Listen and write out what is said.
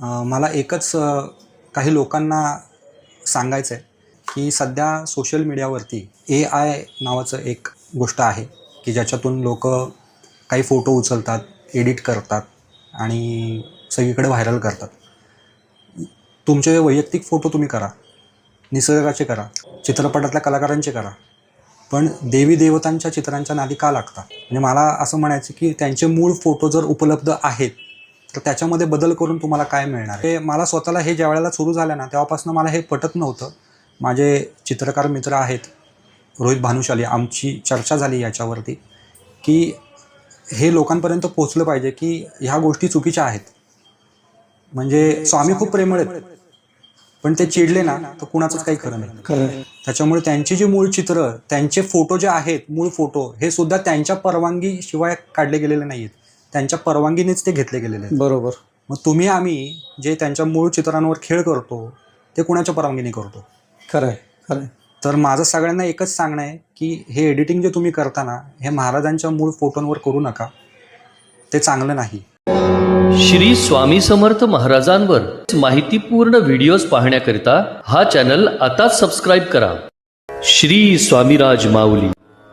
मला एकच काही लोकांना सांगायचं आहे की सध्या सोशल मीडियावरती ए आय नावाचं एक गोष्ट आहे की ज्याच्यातून लोक काही फोटो उचलतात एडिट करतात आणि सगळीकडे व्हायरल करतात. तुमचे वैयक्तिक फोटो तुम्ही करा निसर्गाचे करा चित्रपटातल्या कलाकारांचे करा पण देवी देवतांच्या चित्रांच्या नादी का लागतात? म्हणजे मला असं म्हणायचं की त्यांचे मूळ फोटो जर उपलब्ध आहेत तर त्याच्यामध्ये बदल करून तुम्हाला काय मिळणार? हे मला स्वतःला हे ज्या वेळेला सुरू झालं ना तेव्हापासून मला हे पटत नव्हतं. माझे चित्रकार मित्र आहेत रोहित भानुशाली आमची चर्चा झाली याच्यावरती की हे लोकांपर्यंत पोचलं पाहिजे की ह्या गोष्टी चुकीच्या आहेत. म्हणजे स्वामी खूप प्रेमळ आहेत पण ते चिडले ना तर कुणाचंच काही खरं नाही. त्याच्यामुळे त्यांची जी मूळ चित्र त्यांचे फोटो जे आहेत मूळ फोटो हे सुद्धा त्यांच्या परवानगी शिवाय काढले गेलेले नाहीत त्यांच्या परवानगीनेच ते घेतले गेलेले आहेत. बरोबर. मग तुम्ही आम्ही जे त्यांच्या मूळ चित्रांवर खेळ करतो ते कुणाच्या परवानगीने करतो? खरं आहे खरं आहे तर माझं सगळ्यांना एकच सांगणं आहे की हे एडिटिंग जे तुम्ही करताना हे महाराजांच्या मूळ फोटोंवर करू नका. ते चांगलं नाही. श्री स्वामी समर्थ महाराजांवर माहितीपूर्ण व्हिडिओज पाहण्याकरिता हा चॅनल आताच सबस्क्राईब करा. श्री स्वामीराज माऊली.